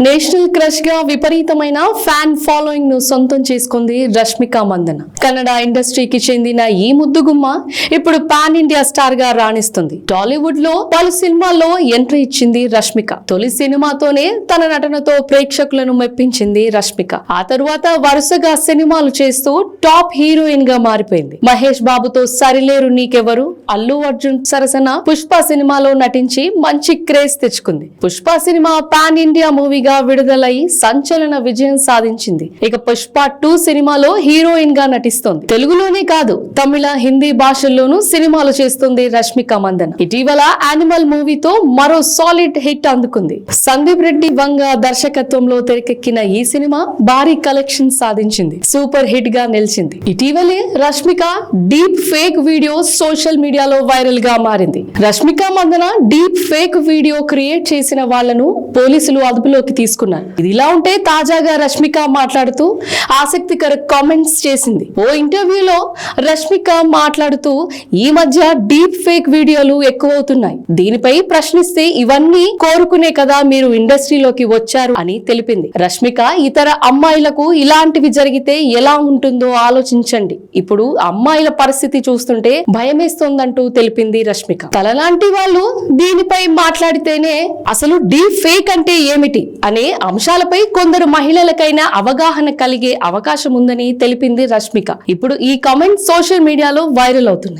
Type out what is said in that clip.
National క్రష్గా విపరీతమైన fan ఫాలోయింగ్ను సొంతం చేసుకుంది రష్మిక మందన. కన్నడ ఇండస్ట్రీకి చెందిన ఈ ముద్దుగుమ్మ ఇప్పుడు పాన్ ఇండియా స్టార్గా రాణిస్తుంది. టాలీవుడ్లో పలు సినిమాల్లో ఎంట్రీ ఇచ్చింది రష్మిక. తొలి సినిమాతోనే తన నటనతో ప్రేక్షకులను మెప్పించింది రష్మిక. ఆ తరువాత వరుసగా సినిమాలు చేస్తూ టాప్ హీరోయిన్గా మారిపోయింది. మహేష్ బాబుతో సరిలేరు నీకెవరు? అల్లు అర్జున్ సరసన పుష్ప సినిమాలో నటించి మంచి క్రేజ్ తెచ్చుకుంది. Pushpa cinema pan India movie మూవీగా విడుదలై సంచలన విజయం సాధించింది. ఇక పుష్ప టూ సినిమాలో హీరోయిన్గా నటిస్తోంది. తెలుగులోనే కాదు తమిళ హిందీ భాషల్లోనూ సినిమాలు చేస్తుంది రష్మిక మందన. ఇటీవల యానిమల్ మూవీతో మరో సాలిడ్ హిట్ అందుకుంది. సందీప్ రెడ్డి వంగ దర్శకత్వంలో తెరకెక్కిన ఈ సినిమా భారీ కలెక్షన్ సాధించింది. సూపర్ హిట్గా నిలిచింది. ఇటీవలే Rashmika deep fake video social మీడియాలో వైరల్గా మారింది. Rashmika Mandanna deep fake video create చేసిన వాళ్ళను పోలీసులు అదుపులోకి తీసుకున్నారు ఇది ఇలా ఉంటే తాజాగా రష్మిక మాట్లాడుతూ ఆసక్తికర కామెంట్స్ చేసింది. ఓ ఇంటర్వ్యూలో రష్మిక మాట్లాడుతూ ఈ మధ్య డీప్ ఫేక్ వీడియోలు ఎక్కువవుతున్నాయి. దీనిపై ప్రశ్నిస్తే ఇవన్నీ కోరుకునే కదా మీరు ఇండస్ట్రీలోకి వచ్చారు అని తెలిపింది. రష్మిక ఇతర అమ్మాయిలకు ఇలాంటివి జరిగితే ఎలా ఉంటుందో ఆలోచించండి. ఇప్పుడు అమ్మాయిల పరిస్థితి చూస్తుంటే భయమేస్తోందంటూ తెలిపింది రష్మిక. తలలాంటి వాళ్ళు దీనిపై మాట్లాడితేనే అసలు డీప్ ఫేక్ అంటే ఏమిటి? అనే అంశాలపై కొందరు మహిళలకైనా అవగాహన కలిగే అవకాశం ఉందని తెలిపింది రష్మిక. ఇప్పుడు ఈ కామెంట్ సోషల్ మీడియాలో వైరల్ అవుతున్నాయి.